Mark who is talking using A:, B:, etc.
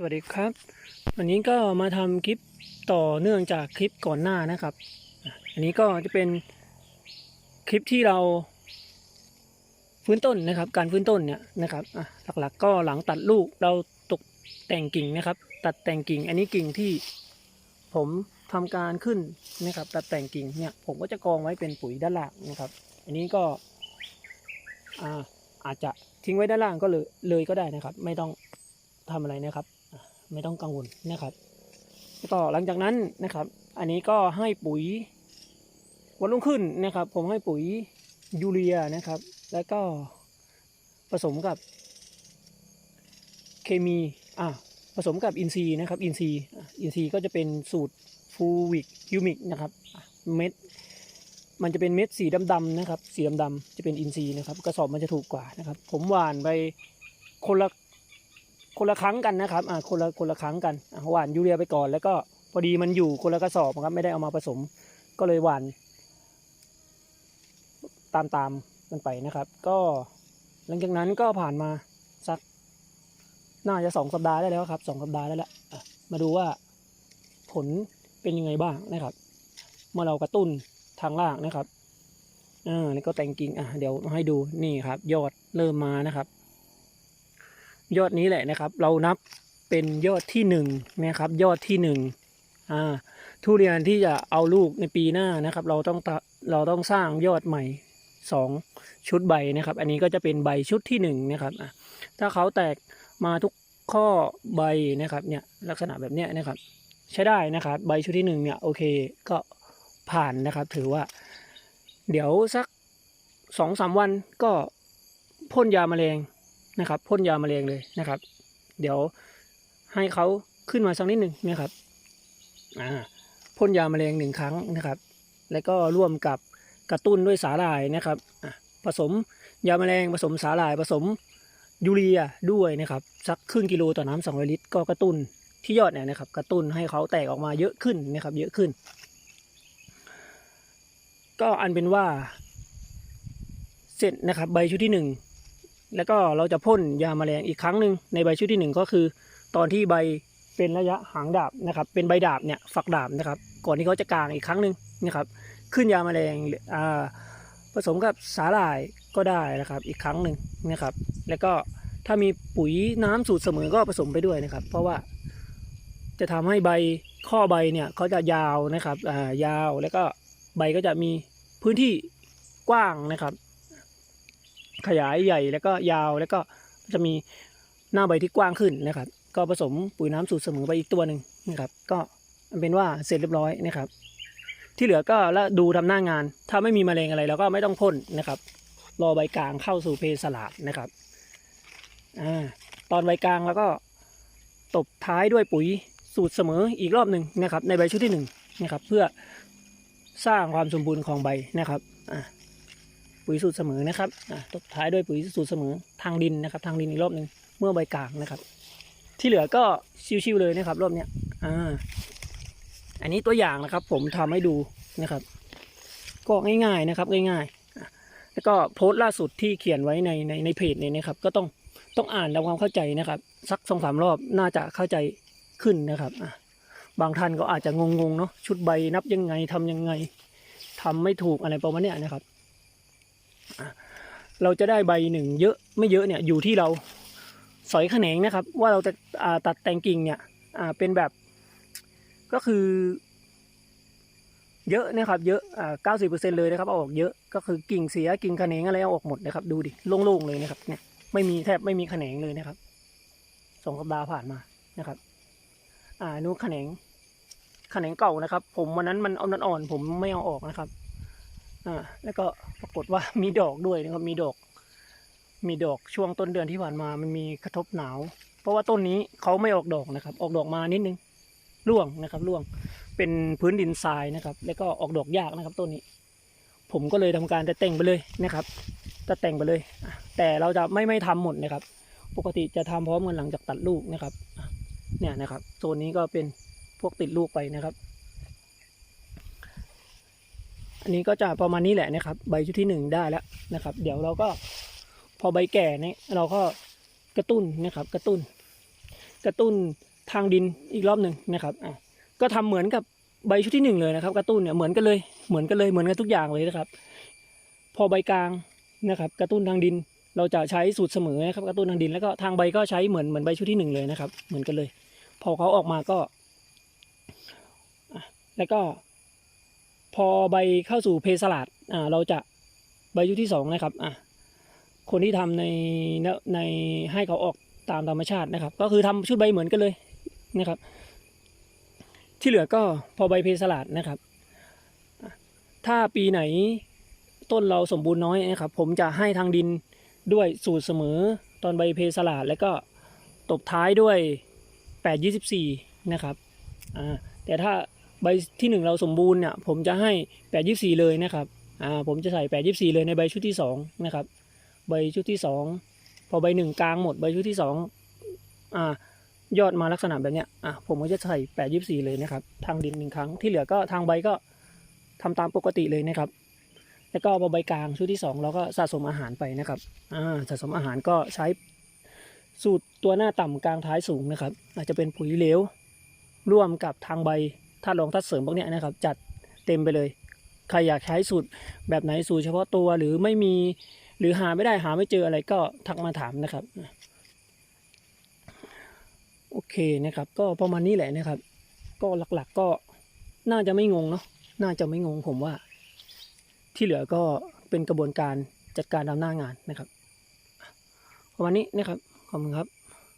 A: สวัสดีครับ วันนี้ก็มาทำคลิปต่อเนื่องจากคลิปก่อนหน้านะครับ อันนี้ก็จะเป็นคลิปที่เราฟื้นต้นนะครับ การฟื้นต้นเนี่ยนะครับหลักๆก็หลังตัดลูกเราตกแต่งกิ่งนะครับ ตัดแต่งกิ่ง อันนี้กิ่งที่ผมทำการขึ้นนะครับ ตัดแต่งกิ่งเนี่ยผมก็จะกองไว้เป็นปุ๋ยด้านล่างนะครับ อันนี้ก็อาอาจจะทิ้งไว้ด้านล่างก็เลยเลยก็ได้นะครับ ไม่ต้องทำอะไรนะครับ ไม่ต้องกังวลนะครับแล้วหลังจากนั้นนะครับ อันนี้ก็ให้ปุ๋ยวันรุ่งขึ้นนะครับ ผมให้ปุ๋ยยูเรียนะครับ แล้วก็ผสมกับเคมีอะผสมกับอินทรีนะครับอินทรีอินทรีก็จะเป็นสูตรฟูวิกยูมิกนะครับเม็ดมันจะเป็นเม็ดสีดำๆนะครับ สีดำๆจะเป็นอินทรีนะครับกระสอบมันจะถูกกว่านะครับ ผมหว่านไปคนละ คนละครั้งกันนะครับอ่าคนละคนละครั้งกันอะหว่านยูเรียไปก่อน แล้วก็พอดีมันอยู่คนละกระสอบครับไม่ได้เอามาผสม ก็เลยหว่าน ตามตามกันไปนะครับ ก็หลังจากนั้นก็ผ่านมาสักน่าจะสองสัปดาห์ได้แล้วครับสองสัปดาห์ได้แล้วอะมาดูว่าผลเป็นยังไงบ้างนะครับ เมื่อเรากระตุ้นทางล่างนะครับอ่าแล้วก็แต่งกิ่งอะเดี๋ยวให้ดูนี่ครับ ยอดเริ่มมานะครับ ยอดนี้แหละนะครับ เรานับเป็นยอดที่หนึ่งนะครับยอดที่หนึ่งอ่าทุเรียนที่จะเอาลูกในปีหน้านะครับ เราต้องเราต้องสร้างยอดใหม่สองชุดใบนะครับ อันนี้ก็จะเป็นใบชุดที่หนึ่งนะครับถ้าเขาแตกมาทุกข้อใบนะครับเนี่ยลักษณะแบบเนี้ยนะครับ ใช้ได้นะครับ ใบชุดที่หนึ่งเนี่ยโอเคก็ผ่านนะครับ ถือว่า เดี๋ยวสักสองสามวันก็พ่นยาแมลง นะครับพ่นยาแมลงเลยนะครับ เดี๋ยวให้เขาขึ้นมาสักนิดหนึ่งนะครับอ่าพ่นยาแมลงหนึ่งครั้งนะครับ แล้วก็ร่วมกับกระตุ้นด้วยสาหร่ายนะครับผสมยาแมลงผสมสาหร่ายผสมยูเรียด้วยนะครับสักครึ่งกิโลต่อน้ำสองลิตร ก็กระตุ้นที่ยอดเนี่ยนะครับ กระตุ้นให้เขาแตกออกมาเยอะขึ้นนะครับ เยอะขึ้น ก็อันเป็นว่า เสร็จนะครับ ใบชุดที่หนึ่ง แล้วก็เราจะพ่นยาแมลงอีกครั้งหนึ่งในใบชุดที่หนึ่งก็คือ ตอนที่ใบเป็นระยะหางดาบนะครับ เป็นใบดาบเนี่ยฝักดาบนะครับ ก่อนที่เขาจะกลางอีกครั้งหนึ่งนะครับ ขึ้นยาแมลงอ่าผสมกับสาหร่ายก็ได้นะครับ อีกครั้งหนึ่งนะครับ แล้วก็ถ้ามีปุ๋ยน้ำสูตรเสมอก็ผสมไปด้วยนะครับ เพราะว่าจะทำให้ใบข้อใบเนี่ยเขาจะยาวนะครับอ่ายาวแล้วก็ใบก็จะมีพื้นที่กว้างนะครับ ขยายใหญ่แล้วก็ยาวแล้วก็จะมีหน้าใบที่กว้างขึ้นนะครับ ก็ผสมปุ๋ยน้ำสูตรเสมอไปอีกตัวหนึ่งนะครับ ก็เป็นว่าเสร็จเรียบร้อยนะครับ ที่เหลือก็แล้วดูทำหน้างาน ถ้าไม่มีแมลงอะไรเราก็ไม่ต้องพ่นนะครับ รอใบกลางเข้าสู่เพศสลาดนะครับอ่าตอนใบกลางแล้วก็ตบท้ายด้วยปุ๋ยสูตรเสมออีกรอบหนึ่งนะครับ ในใบชุดที่หนึ่งนะครับเพื่อสร้างความสมบูรณ์ของใบนะครับอ่า ปุ๋ยสูตรเสมอนะครับตบท้ายด้วยปุ๋ยสูตรเสมอทางดินนะครับ ทางดินอีกรอบหนึ่งเมื่อใบกลางนะครับ ที่เหลือก็ชิวๆเลยนะครับ รอบเนี้ยอ่าอันนี้ตัวอย่างนะครับ ผมทำให้ดูนะครับ ก็ง่ายๆนะครับง่ายๆ แล้วก็โพสต์ล่าสุดที่เขียนไว้ในในในเพจเนี่ยนะครับ ก็ต้องต้องอ่านทำความเข้าใจนะครับ สักสองสามรอบน่าจะเข้าใจขึ้นนะครับบางท่านก็อาจจะงงๆเนาะชุดใบนับยังไงทำยังไงทำไม่ถูกอะไรประมาณเนี้ยนะครับ เราจะได้ใบหนึ่งเยอะไม่เยอะเนี่ยอยู่ที่เราสอยแขนงนะครับ ว่าเราจะาตัดแต่งกิ่งเนี่ยเป็นแบบก็คือ เยอะนะครับเยอะเก้าสิบเปอร์เซ็นเลยนะครับเอาออกเยอะก็คือกิ่งเสียกิ่งแขนงอะไรเอาออกหมดนะครับ ดูดิโล่งๆเลยนะครับเนี่ยไม่มีแทบไม่มีแขนงเลยนะครับสองสัปดาห์ผ่านมานะครับ อ่านู้นแขนงแขนงเก่านะครับ ผมวันนั้นมันเอานันอ่อนผมไม่เอาออกนะครับ อ่าแล้วก็ปรากฏว่ามีดอกด้วยนะครับมีดอก มีดอกช่วงต้นเดือนที่ผ่านมามันมีกระทบหนาว เพราะว่าต้นนี้เขาไม่ออกดอกนะครับ ออกดอกมานิดนึงร่วงนะครับร่วงเป็นพื้นดินทรายนะครับ แล้วก็ออกดอกยากนะครับต้นนี้ ผมก็เลยทำการแต่แต่งไปเลยนะครับแต่แต่งไปเลย แต่เราจะไม่ไม่ทำหมดนะครับ ปกติจะทำพร้อมกันหลังจากตัดลูกนะครับเนี่ยนะครับโซนนี้ก็เป็นพวกติดลูกไปนะครับ อันนี้ก็จะประมาณนี้แหละนะครับ ใบชุดที่หนึ่งได้แล้วนะครับ เดี๋ยวเราก็พอใบแก่เนี่ยเราก็กระตุ้นนะครับ กระตุ้น กระตุ้นทางดินอีกรอบหนึ่งนะครับอะก็ทำเหมือนกับใบชุดที่หนึ่งเลยนะครับ กระตุ้นเนี่ยเหมือนกันเลยเหมือนกันเลยเหมือนกันทุกอย่างเลยนะครับ พอใบกลางนะครับ กระตุ้นทางดินเราจะใช้สูตรเสมอนะครับกระตุ้นทางดินแล้วก็ทางใบก็ใช้เหมือนเหมือนใบชุดที่หนึ่งเลยนะครับ เหมือนกันเลย พอเขาออกมาก็แล้วก็ พอใบเข้าสู่เพสลาดอ่าเราจะใบชุที่สองนะครับอะคนที่ทำในในในให้เขาออกตามธรรมชาตินะครับ ก็คือทำชุดใบเหมือนกันเลยนะครับ ที่เหลือก็พอใบเพสลาดนะครับ ถ้าปีไหนต้นเราสมบูรณ์น้อยนะครับ ผมจะให้ทางดินด้วยสูตรเสมอตอนใบเพสลาดแล้วก็ตบท้ายด้วย 824 นะครับ แต่ถ้า ใบที่หนึ่งเราสมบูรณ์เนี่ยผมจะให้ 824 เลยนะครับอ่าผมจะใส่ 824 เลยในใบชุดที่สองนะครับใบชุดที่สองพอใบหนึ่งกลางหมดใบชุดที่สองอ่ายอดมาลักษณะแบบเนี้ยอะผมก็จะใส่ 824 เลยนะครับ ทางดินหนึ่งครั้งที่เหลือก็ทางใบก็ทำตามปกติเลยนะครับ แล้วก็พอใบกลางชุดที่สองเราก็สะสมอาหารไปนะครับอ่าสะสมอาหารก็ใช้สูตรตัวหน้าต่ำกลางท้ายสูงนะครับ อาจจะเป็นปุ๋ยเหลวร่วมกับทางใบ ธาตุรองธาตุเสริมพวกนี้นะครับ จัดเต็มไปเลย ใครอยากใช้สูตรแบบไหนสูตรเฉพาะตัวหรือไม่มีหรือหาไม่ได้หาไม่เจออะไรก็ทักมาถามนะครับ โอเคนะครับ ก็ประมาณนี้แหละนะครับ ก็หลักๆก็น่าจะไม่งงเนาะน่าจะไม่งงผมว่า ที่เหลือก็เป็นกระบวนการจัดการตามหน้างานนะครับ ประมาณนี้นะครับขอบคุณครับ